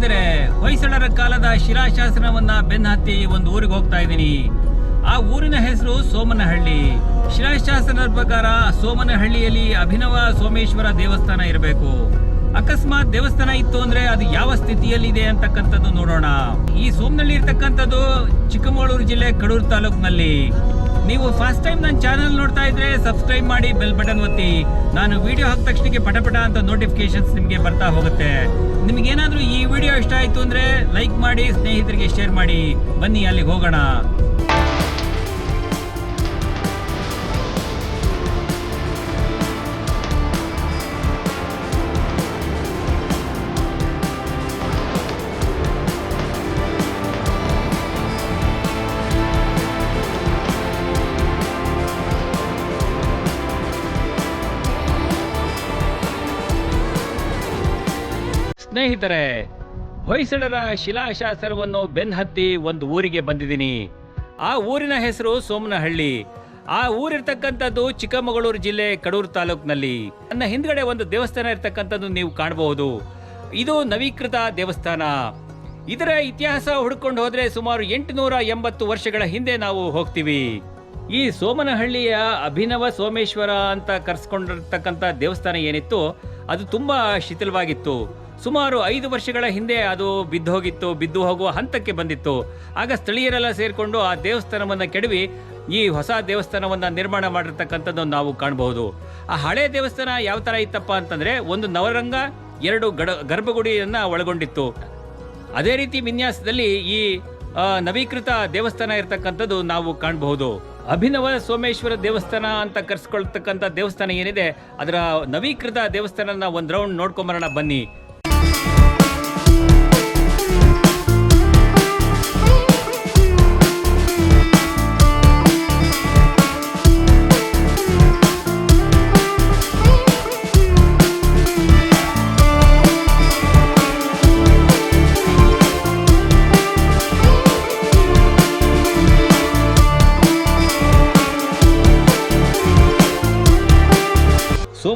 ಸ್ನೇಹಿತರೆ, ಹೊಯ್ಸಳರ ಕಾಲದ ಶಿಲಾಶಾಸನವನ್ನ ಬೆನ್ನಹತ್ತಿ ಒಂದು ಊರಿಗೆ ಹೋಗ್ತಾ ಇದ್ದೀನಿ. ಆ ಊರಿನ ಹೆಸರು ಸೋಮನಹಳ್ಳಿ. ಶಿಲಾಶಾಸನದ ಪ್ರಕಾರ ಸೋಮನಹಳ್ಳಿಯಲ್ಲಿ ಅಭಿನವ ಸೋಮೇಶ್ವರ ದೇವಸ್ಥಾನ ಇರಬೇಕು. ಅಕಸ್ಮಾತ್ ದೇವಸ್ಥಾನ ಇತ್ತು ಅಂದ್ರೆ ಅದು ಯಾವ ಸ್ಥಿತಿಯಲ್ಲಿದೆ ಅಂತಕ್ಕಂಥದ್ದು ನೋಡೋಣ. ಈ ಸೋಮನಹಳ್ಳಿ ಇರ್ತಕ್ಕಂಥದ್ದು ಚಿಕ್ಕಮಗಳೂರು ಜಿಲ್ಲೆ ಕಡೂರು ತಾಲೂಕಿನಲ್ಲಿ. ನೀವು ಫಸ್ಟ್ ಟೈಮ್ ನನ್ನ ಚಾನಲ್ ನೋಡ್ತಾ ಇದ್ರೆ ಸಬ್ಸ್ಕ್ರೈಬ್ ಮಾಡಿ ಬೆಲ್ ಬಟನ್ ಒತ್ತಿ. ನಾನು ವಿಡಿಯೋ ಹಾಕಿದ ತಕ್ಷಣಕ್ಕೆ ಪಟಪಟ ಅಂತ ನೋಟಿಫಿಕೇಶನ್ಸ್ ನಿಮಗೆ ಬರ್ತಾ ಹೋಗುತ್ತೆ. ನಿಮ್ಗೆ ಏನಾದರೂ ಈ ವಿಡಿಯೋ ಇಷ್ಟ ಆಯ್ತು ಅಂದ್ರೆ ಲೈಕ್ ಮಾಡಿ, ಸ್ನೇಹಿತರಿಗೆ ಶೇರ್ ಮಾಡಿ. ಬನ್ನಿ ಅಲ್ಲಿಗೆ ಹೋಗೋಣ. ಸ್ನೇಹಿತರೆ, ಹೊಯ್ಸಳರ ಶಿಲಾಶಾಸನವನ್ನು ಬೆನ್ಹತ್ತಿ ಒಂದು ಊರಿಗೆ ಬಂದಿದ್ದೀನಿ. ಆ ಊರಿನ ಹೆಸರು ಸೋಮನಹಳ್ಳಿ. ಆ ಊರಿರ್ತಕ್ಕಂಥದ್ದು ಚಿಕ್ಕಮಗಳೂರು ಜಿಲ್ಲೆ ಕಡೂರು ತಾಲೂಕಿನಲ್ಲಿ. ನನ್ನ ಹಿಂದ್ಗಡೆ ಒಂದು ದೇವಸ್ಥಾನ ಇರ್ತಕ್ಕಂಥದ್ದು ನೀವು ಕಾಣಬಹುದು. ಇದು ನವೀಕೃತ ದೇವಸ್ಥಾನ. ಇದರ ಇತಿಹಾಸ ಹುಡ್ಕೊಂಡು ಹೋದ್ರೆ ಸುಮಾರು ಎಂಟುನೂರ ಎಂಬತ್ತು ವರ್ಷಗಳ ಹಿಂದೆ ನಾವು ಹೋಗ್ತೀವಿ. ಈ ಸೋಮನಹಳ್ಳಿಯ ಅಭಿನವ ಸೋಮೇಶ್ವರ ಅಂತ ಕರೆಸ್ಕೊಂಡಿರ್ತಕ್ಕಂಥ ದೇವಸ್ಥಾನ ಏನಿತ್ತು, ಅದು ತುಂಬಾ ಶಿಥಿಲವಾಗಿತ್ತು. ಸುಮಾರು ಐದು ವರ್ಷಗಳ ಹಿಂದೆ ಅದು ಬಿದ್ದು ಹೋಗಿತ್ತು, ಬಿದ್ದು ಹೋಗುವ ಹಂತಕ್ಕೆ ಬಂದಿತ್ತು. ಆಗ ಸ್ಥಳೀಯರೆಲ್ಲ ಸೇರಿಕೊಂಡು ಆ ದೇವಸ್ಥಾನವನ್ನು ಕೆಡವಿ, ಈ ಹೊಸ ದೇವಸ್ಥಾನವನ್ನು ನಿರ್ಮಾಣ ಮಾಡಿರ್ತಕ್ಕಂಥದ್ದು ನಾವು ಕಾಣಬಹುದು. ಆ ಹಳೆ ದೇವಸ್ಥಾನ ಯಾವ ಥರ ಇತ್ತಪ್ಪ ಅಂತಂದರೆ, ಒಂದು ನವರಂಗ, ಎರಡು ಗಡ, ಗರ್ಭಗುಡಿಯನ್ನು ಒಳಗೊಂಡಿತ್ತು. ಅದೇ ರೀತಿ ವಿನ್ಯಾಸದಲ್ಲಿ ಈ ನವೀಕೃತ ದೇವಸ್ಥಾನ ಇರತಕ್ಕಂಥದ್ದು ನಾವು ಕಾಣಬಹುದು. ಅಭಿನವ ಸೋಮೇಶ್ವರ ದೇವಸ್ಥಾನ ಅಂತ ಕರೆಸ್ಕೊಳ್ತಕ್ಕಂಥ ದೇವಸ್ಥಾನ ಏನಿದೆ, ಅದರ ನವೀಕೃತ ದೇವಸ್ಥಾನನ ಒಂದು ರೌಂಡ್ ನೋಡ್ಕೊಂಬರೋಣ ಬನ್ನಿ.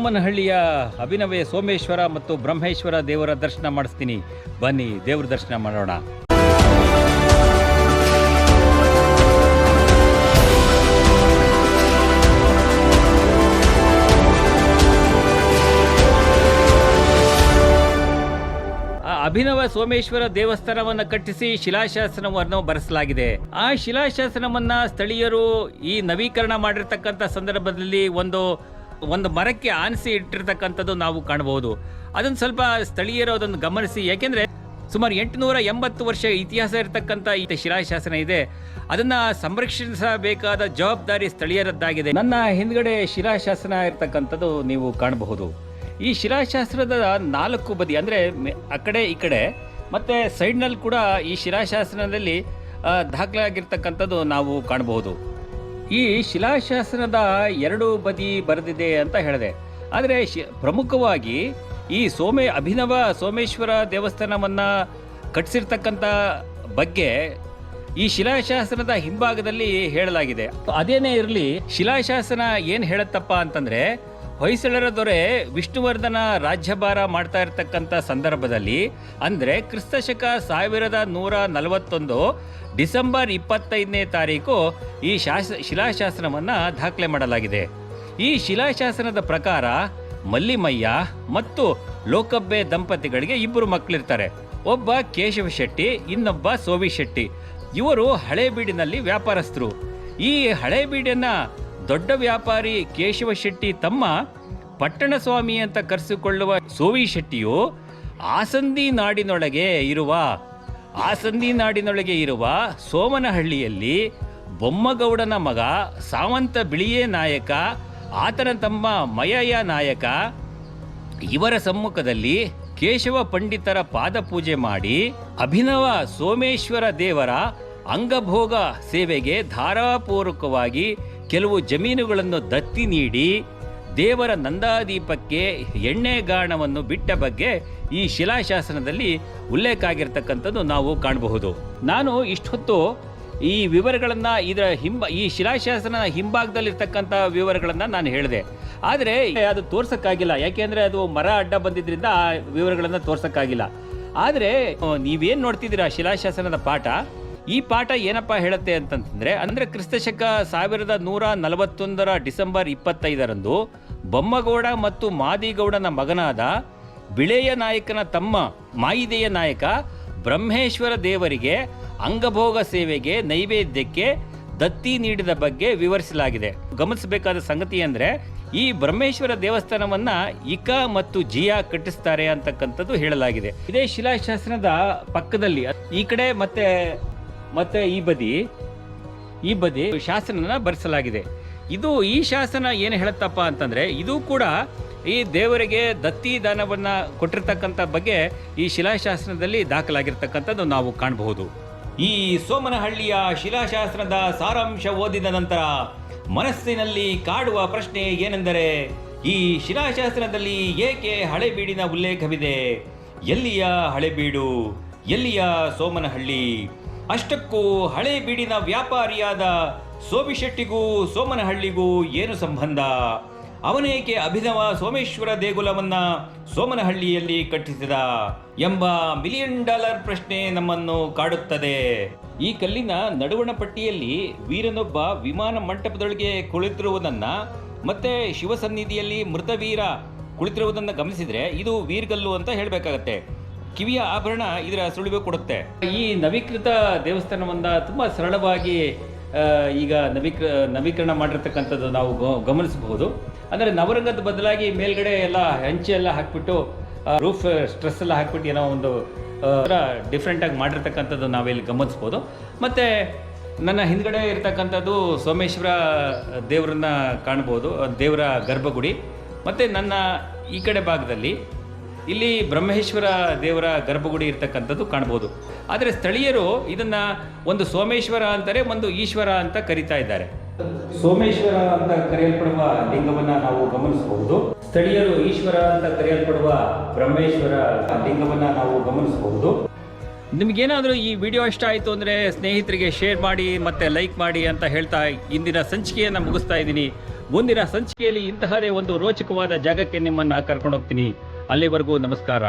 ಸೋಮನಹಳ್ಳಿಯ ಅಭಿನವೇ ಸೋಮೇಶ್ವರ ಮತ್ತು ಬ್ರಹ್ಮೇಶ್ವರ ದೇವರ ದರ್ಶನ ಮಾಡಿಸ್ತೀನಿ. ಬನ್ನಿ, ದೇವ್ರ ದರ್ಶನ ಮಾಡೋಣ. ಅಭಿನವ ಸೋಮೇಶ್ವರ ದೇವಸ್ಥಾನವನ್ನ ಕಟ್ಟಿಸಿ ಶಿಲಾಶಾಸನವನ್ನು ಬರೆಸಲಾಗಿದೆ. ಆ ಶಿಲಾಶಾಸನವನ್ನ ಸ್ಥಳೀಯರು ಈ ನವೀಕರಣ ಮಾಡಿರ್ತಕ್ಕಂಥ ಸಂದರ್ಭದಲ್ಲಿ ಒಂದು ಒಂದು ಮರಕ್ಕೆ ಆನಿಸಿ ಇಟ್ಟಿರ್ತಕ್ಕಂಥದ್ದು ನಾವು ಕಾಣಬಹುದು. ಅದನ್ನು ಸ್ವಲ್ಪ ಸ್ಥಳೀಯರು ಅದನ್ನು ಗಮನಿಸಿ, ಯಾಕೆಂದ್ರೆ ಸುಮಾರು ಎಂಟುನೂರ ಎಂಬತ್ತು ವರ್ಷ ಇತಿಹಾಸ ಇರತಕ್ಕಂಥ ಈ ಶಿಲಾಶಾಸನ ಇದೆ. ಅದನ್ನ ಸಂರಕ್ಷಿಸಬೇಕಾದ ಜವಾಬ್ದಾರಿ ಸ್ಥಳೀಯರದ್ದಾಗಿದೆ. ನನ್ನ ಹಿಂದ್ಗಡೆ ಶಿಲಾಶಾಸನ ಇರತಕ್ಕಂಥದ್ದು ನೀವು ಕಾಣಬಹುದು. ಈ ಶಿಲಾಶಾಸ್ತ್ರದ ನಾಲ್ಕು ಬದಿ, ಅಂದರೆ ಆ ಕಡೆ, ಈ ಕಡೆ, ಮತ್ತು ಸೈಡ್ನಲ್ಲಿ ಕೂಡ ಈ ಶಿಲಾಶಾಸನದಲ್ಲಿ ದಾಖಲಾಗಿರ್ತಕ್ಕಂಥದ್ದು ನಾವು ಕಾಣಬಹುದು. ಈ ಶಿಲಾಶಾಸನದ ಎರಡು ಬದಿ ಬರೆದಿದೆ ಅಂತ ಹೇಳಿದೆ. ಆದರೆ ಶಿ, ಪ್ರಮುಖವಾಗಿ ಈ ಸೋಮೆ, ಅಭಿನವ ಸೋಮೇಶ್ವರ ದೇವಸ್ಥಾನವನ್ನು ಕಟ್ಟಿಸಿರ್ತಕ್ಕಂಥ ಬಗ್ಗೆ ಈ ಶಿಲಾಶಾಸನದ ಹಿಂಭಾಗದಲ್ಲಿ ಹೇಳಲಾಗಿದೆ. ಅದೇನೇ ಇರಲಿ, ಶಿಲಾಶಾಸನ ಏನು ಹೇಳುತ್ತಪ್ಪ ಅಂತಂದರೆ, ಹೊಯ್ಸಳರ ದೊರೆ ವಿಷ್ಣುವರ್ಧನ ರಾಜ್ಯಭಾರ ಮಾಡ್ತಾ ಇರತಕ್ಕಂಥ ಸಂದರ್ಭದಲ್ಲಿ, ಅಂದರೆ ಕ್ರಿಸ್ತಶಕ ಸಾವಿರದ ನೂರ ನಲವತ್ತೊಂದು ಡಿಸೆಂಬರ್ ಇಪ್ಪತ್ತೈದನೇ ತಾರೀಕು ಈ ಶಾಸ ಶಿಲಾಶಾಸನವನ್ನು ದಾಖಲೆ ಮಾಡಲಾಗಿದೆ. ಈ ಶಿಲಾಶಾಸನದ ಪ್ರಕಾರ ಮಲ್ಲಿಮಯ್ಯ ಮತ್ತು ಲೋಕಬ್ಬೆ ದಂಪತಿಗಳಿಗೆ ಇಬ್ಬರು ಮಕ್ಕಳಿರ್ತಾರೆ. ಒಬ್ಬ ಕೇಶವ ಶೆಟ್ಟಿ, ಇನ್ನೊಬ್ಬ ಸೋವಿ ಶೆಟ್ಟಿ. ಇವರು ಹಳೇಬೀಡಿನಲ್ಲಿ ವ್ಯಾಪಾರಸ್ಥರು. ಈ ಹಳೇಬೀಡನ್ನು ದೊಡ್ಡ ವ್ಯಾಪಾರಿ ಕೇಶವ ಶೆಟ್ಟಿ ತಮ್ಮ ಪಟ್ಟಣ ಸ್ವಾಮಿ ಅಂತ ಕರೆಸಿಕೊಳ್ಳುವ ಸೋವಿ ಶೆಟ್ಟಿಯು ಆಸಂದಿ ನಾಡಿನೊಳಗೆ ಇರುವ, ಆಸಂದಿ ನಾಡಿನೊಳಗೆ ಇರುವ ಸೋಮನಹಳ್ಳಿಯಲ್ಲಿ ಬೊಮ್ಮಗೌಡನ ಮಗ ಸಾವಂತ ಬಿಳಿಯೇ ನಾಯಕ, ಆತನ ತಮ್ಮ ಮಯಯ ನಾಯಕ. ಇವರ ಸಮ್ಮುಖದಲ್ಲಿ ಕೇಶವ ಪಂಡಿತರ ಪಾದಪೂಜೆ ಮಾಡಿ ಅಭಿನವ ಸೋಮೇಶ್ವರ ದೇವರ ಅಂಗಭೋಗ ಸೇವೆಗೆ ಧಾರಾಪೂರ್ವಕವಾಗಿ ಕೆಲವು ಜಮೀನುಗಳನ್ನು ದತ್ತಿ ನೀಡಿ ದೇವರ ನಂದಾದೀಪಕ್ಕೆ ಎಣ್ಣೆಗಾಣವನ್ನು ಬಿಟ್ಟ ಬಗ್ಗೆ ಈ ಶಿಲಾಶಾಸನದಲ್ಲಿ ಉಲ್ಲೇಖ ಆಗಿರ್ತಕ್ಕಂಥದ್ದು ನಾವು ಕಾಣಬಹುದು. ನಾನು ಇಷ್ಟೊತ್ತು ಈ ವಿವರಗಳನ್ನು ಇದರ ಹಿಂಬ, ಈ ಶಿಲಾಶಾಸನ ಹಿಂಭಾಗದಲ್ಲಿರ್ತಕ್ಕಂಥ ವಿವರಗಳನ್ನು ನಾನು ಹೇಳಿದೆ. ಆದರೆ ಅದು ತೋರ್ಸಕ್ಕಾಗಿಲ್ಲ. ಯಾಕೆಂದ್ರೆ ಅದು ಮರ ಅಡ್ಡ ಬಂದಿದ್ದರಿಂದ ಆ ವಿವರಗಳನ್ನು ತೋರ್ಸೋಕ್ಕಾಗಿಲ್ಲ. ಆದರೆ ನೀವೇನು ನೋಡ್ತಿದ್ದೀರಾ ಶಿಲಾಶಾಸನದ ಪಾಠ? ಈ ಪಾಠ ಏನಪ್ಪ ಹೇಳುತ್ತೆ ಅಂತಂತಂದರೆ ಅಂದರೆ ಕ್ರಿಸ್ತಶಕ ಸಾವಿರದ ನೂರ ನಲವತ್ತೊಂದರ ಡಿಸೆಂಬರ್ ಇಪ್ಪತ್ತೈದರಂದು ಬೊಮ್ಮಗೌಡ ಮತ್ತು ಮಾದಿಗೌಡನ ಮಗನಾದ ಬಿಳೆಯ ನಾಯಕನ ತಮ್ಮ ಮಾಯಿದೆಯ ನಾಯಕ ಬ್ರಹ್ಮೇಶ್ವರ ದೇವರಿಗೆ ಅಂಗಭೋಗ ಸೇವೆಗೆ, ನೈವೇದ್ಯಕ್ಕೆ ದತ್ತಿ ನೀಡಿದ ಬಗ್ಗೆ ವಿವರಿಸಲಾಗಿದೆ. ಗಮನಿಸಬೇಕಾದ ಸಂಗತಿ ಅಂದರೆ, ಈ ಬ್ರಹ್ಮೇಶ್ವರ ದೇವಸ್ಥಾನವನ್ನ ಇಕ ಮತ್ತು ಜಿಯಾ ಕಟ್ಟಿಸ್ತಾರೆ ಅಂತಕ್ಕಂಥದ್ದು ಹೇಳಲಾಗಿದೆ. ಇದೇ ಶಿಲಾಶಾಸನದ ಪಕ್ಕದಲ್ಲಿ, ಈ ಕಡೆ ಮತ್ತೆ ಮತ್ತೆ ಈ ಬದಿ ಈ ಬದಿ ಶಾಸನನ ಬರೆಸಲಾಗಿದೆ. ಇದು ಈ ಶಾಸನ ಏನು ಹೇಳುತ್ತಪ್ಪ ಅಂತಂದ್ರೆ, ಇದು ಕೂಡ ಈ ದೇವರಿಗೆ ದತ್ತಿ ದಾನವನ್ನ ಕೊಟ್ಟಿರ್ತಕ್ಕಂಥ ಬಗ್ಗೆ ಈ ಶಿಲಾಶಾಸನದಲ್ಲಿ ದಾಖಲಾಗಿರ್ತಕ್ಕಂಥದ್ದು ನಾವು ಕಾಣಬಹುದು. ಈ ಸೋಮನಹಳ್ಳಿಯ ಶಿಲಾಶಾಸ್ತ್ರದ ಸಾರಾಂಶ ಓದಿದ ನಂತರ ಮನಸ್ಸಿನಲ್ಲಿ ಕಾಡುವ ಪ್ರಶ್ನೆ ಏನೆಂದರೆ, ಈ ಶಿಲಾಶಾಸ್ತ್ರದಲ್ಲಿ ಏಕೆ ಹಳೆಬೀಡಿನ ಉಲ್ಲೇಖವಿದೆ? ಎಲ್ಲಿಯ ಹಳೆಬೀಡು? ಎಲ್ಲಿಯ ಸೋಮನಹಳ್ಳಿ? ಅಷ್ಟಕ್ಕೂ ಹಳೆಬೀಡಿನ ವ್ಯಾಪಾರಿಯಾದ ಸೋಮಿಶೆಟ್ಟಿಗೂ, ಸೋಮನಹಳ್ಳಿಗೂ ಏನು ಸಂಬಂಧ? ಅವನೇಕೆ ಅಭಿನವ ಸೋಮೇಶ್ವರ ದೇಗುಲವನ್ನ ಸೋಮನಹಳ್ಳಿಯಲ್ಲಿ ಕಟ್ಟಿಸಿದ ಎಂಬ ಮಿಲಿಯನ್ ಡಾಲರ್ ಪ್ರಶ್ನೆ ನಮ್ಮನ್ನು ಕಾಡುತ್ತದೆ. ಈ ಕಲ್ಲಿನ ನಡುವಣ ಪಟ್ಟಿಯಲ್ಲಿ ವೀರನೊಬ್ಬ ವಿಮಾನ ಮಂಟಪದೊಳಗೆ ಕುಳಿತಿರುವುದನ್ನು ಮತ್ತೆ ಶಿವಸನ್ನಿಧಿಯಲ್ಲಿ ಮೃತವೀರ ಕುಳಿತಿರುವುದನ್ನು ಗಮನಿಸಿದರೆ ಇದು ವೀರ್ಗಲ್ಲು ಅಂತ ಹೇಳಬೇಕಾಗತ್ತೆ. ಕಿವಿಯ ಆಭರಣ ಇದರ ಸುಳಿವು ಕೊಡುತ್ತೆ. ಈ ನವೀಕೃತ ದೇವಸ್ಥಾನವನ್ನ ತುಂಬಾ ಸರಳವಾಗಿ ಈಗ ನವೀಕೃ, ನವೀಕರಣ ಮಾಡಿರ್ತಕ್ಕಂಥದ್ದು ನಾವು ಗಮನಿಸಬಹುದು. ಅಂದರೆ ನವರಂಗದ ಬದಲಾಗಿ ಮೇಲ್ಗಡೆ ಎಲ್ಲ ಹಂಚೆ ಎಲ್ಲ ಹಾಕ್ಬಿಟ್ಟು ರೂಫ್ ಸ್ಟ್ರೆಸ್ ಎಲ್ಲ ಹಾಕ್ಬಿಟ್ಟು ಏನೋ ಒಂದು ಡಿಫ್ರೆಂಟ್ ಆಗಿ ಮಾಡಿರ್ತಕ್ಕಂಥದ್ದು ನಾವಿಲ್ಲಿ ಗಮನಿಸ್ಬೋದು ಮತ್ತು ನನ್ನ ಹಿಂದ್ಗಡೆ ಇರತಕ್ಕಂಥದ್ದು ಸೋಮೇಶ್ವರ ದೇವರನ್ನ ಕಾಣ್ಬೋದು ದೇವರ ಗರ್ಭಗುಡಿ. ಮತ್ತು ನನ್ನ ಈ ಕಡೆ ಭಾಗದಲ್ಲಿ ಇಲ್ಲಿ ಬ್ರಹ್ಮೇಶ್ವರ ದೇವರ ಗರ್ಭಗುಡಿ ಇರ್ತಕ್ಕಂಥದ್ದು ಕಾಣ್ಬೋದು. ಆದರೆ ಸ್ಥಳೀಯರು ಇದನ್ನ ಒಂದು ಸೋಮೇಶ್ವರ ಅಂತಾರೆ ಒಂದು ಈಶ್ವರ ಅಂತ ಕರಿತಾ ಇದ್ದಾರೆ. ಸೋಮೇಶ್ವರ ಅಂತ ಕರೆಯಲ್ಪಡುವ ಲಿಂಗವನ್ನ ನಾವು ಗಮನಿಸಬಹುದು. ಸ್ಥಳೀಯರು ಈಶ್ವರ ಅಂತ ಕರೆಯಲ್ಪಡುವ ಬ್ರಹ್ಮೇಶ್ವರ ಲಿಂಗವನ್ನ ನಾವು ಗಮನಿಸಬಹುದು. ನಿಮಗೇನಾದರೂ ಈ ವಿಡಿಯೋ ಇಷ್ಟ ಆಯಿತು ಅಂದರೆ ಸ್ನೇಹಿತರಿಗೆ ಶೇರ್ ಮಾಡಿ ಮತ್ತು ಲೈಕ್ ಮಾಡಿ ಅಂತ ಹೇಳ್ತಾ ಇಂದಿನ ಸಂಚಿಕೆಯನ್ನು ಮುಗಿಸ್ತಾ ಇದ್ದೀನಿ. ಮುಂದಿನ ಸಂಚಿಕೆಯಲ್ಲಿ ಇಂತಹದೇ ಒಂದು ರೋಚಕವಾದ ಜಾಗಕ್ಕೆ ನಿಮ್ಮನ್ನು ಕರ್ಕೊಂಡು ಹೋಗ್ತೀನಿ. ಅಲ್ಲಿವರೆಗೂ ನಮಸ್ಕಾರ.